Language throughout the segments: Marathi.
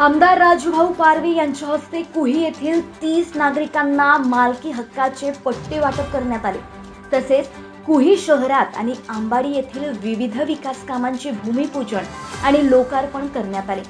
आमदार राजूभाऊ पारवी यांच्या हस्ते कुही येथील तीस नागरिकांना मालकी हक्काचे पट्टे वाटप करण्यात आले. तसेच कुही शहरात आणि आंबाडी येथील विविध विकास कामांचे भूमिपूजन आणि लोकार्पण करण्यात आले.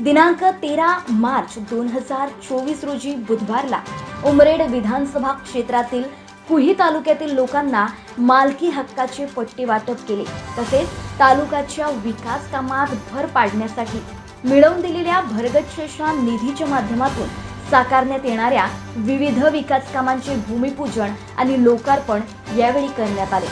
दिनांक तेरा मार्च दोन हजार चोवीस रोजी बुधवारला उमरेड विधानसभा क्षेत्रातील कुही तालुक्यातील लोकांना मालकी हक्काचे पट्टे वाटप केले. तसेच तालुक्याच्या विकास कामात भर पाडण्यासाठी मिळवून दिलेल्या भरगतशेषा निधीच्या माध्यमातून साकारण्यात येणाऱ्या विविध विकास कामांचे भूमिपूजन आणि लोकार्पण यावेळी करण्यात आले.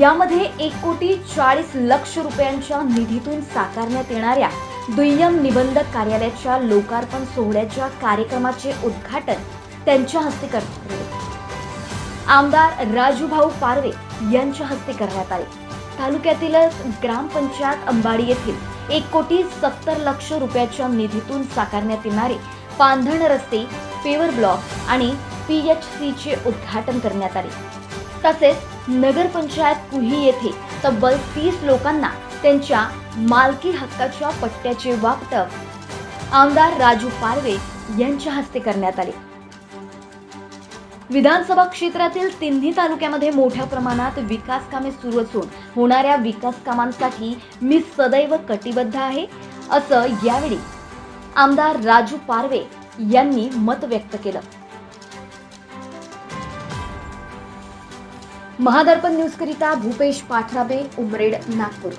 यामध्ये एक कोटी चाळीस लक्ष रुपयांच्या निधीतून साकारण्यात येणाऱ्या दुय्यम निबंधक कार्यालयाच्या लोकार्पण सोहळ्याच्या कार्यक्रमाचे उद्घाटन त्यांच्या हस्ते करण्यात आले. आमदार राजूभाऊ पारवे यांच्या हस्ते करण्यात आले. तालुक्यातीलच ग्रामपंचायत अंबाडी येथील एक कोटी सत्तर लक्ष रुपयाच्या निधीतून साकारण्यात येणारे पांधण रस्ते पेवर ब्लॉक आणि पी एच सीचे उद्घाटन करण्यात आले. तसेच नगरपंचायत कुही येथे तब्बल तीस लोकांना त्यांच्या मालकी हक्काच्या पट्ट्याचे वाटप आमदार राजू पारवे यांच्या हस्ते करण्यात आले. विधानसभा क्षेत्रातील तिन्ही तालुक्यामध्ये मोठ्या प्रमाणात विकास कामे सुरू असून होणाऱ्या विकास कामांसाठी मी सदैव कटिबद्ध आहे असं यावेळी आमदार राजू पारवे यांनी मत व्यक्त केलं. महादर्पण न्यूजकरिता भूपेश पाठराबे उमरेड नागपूर.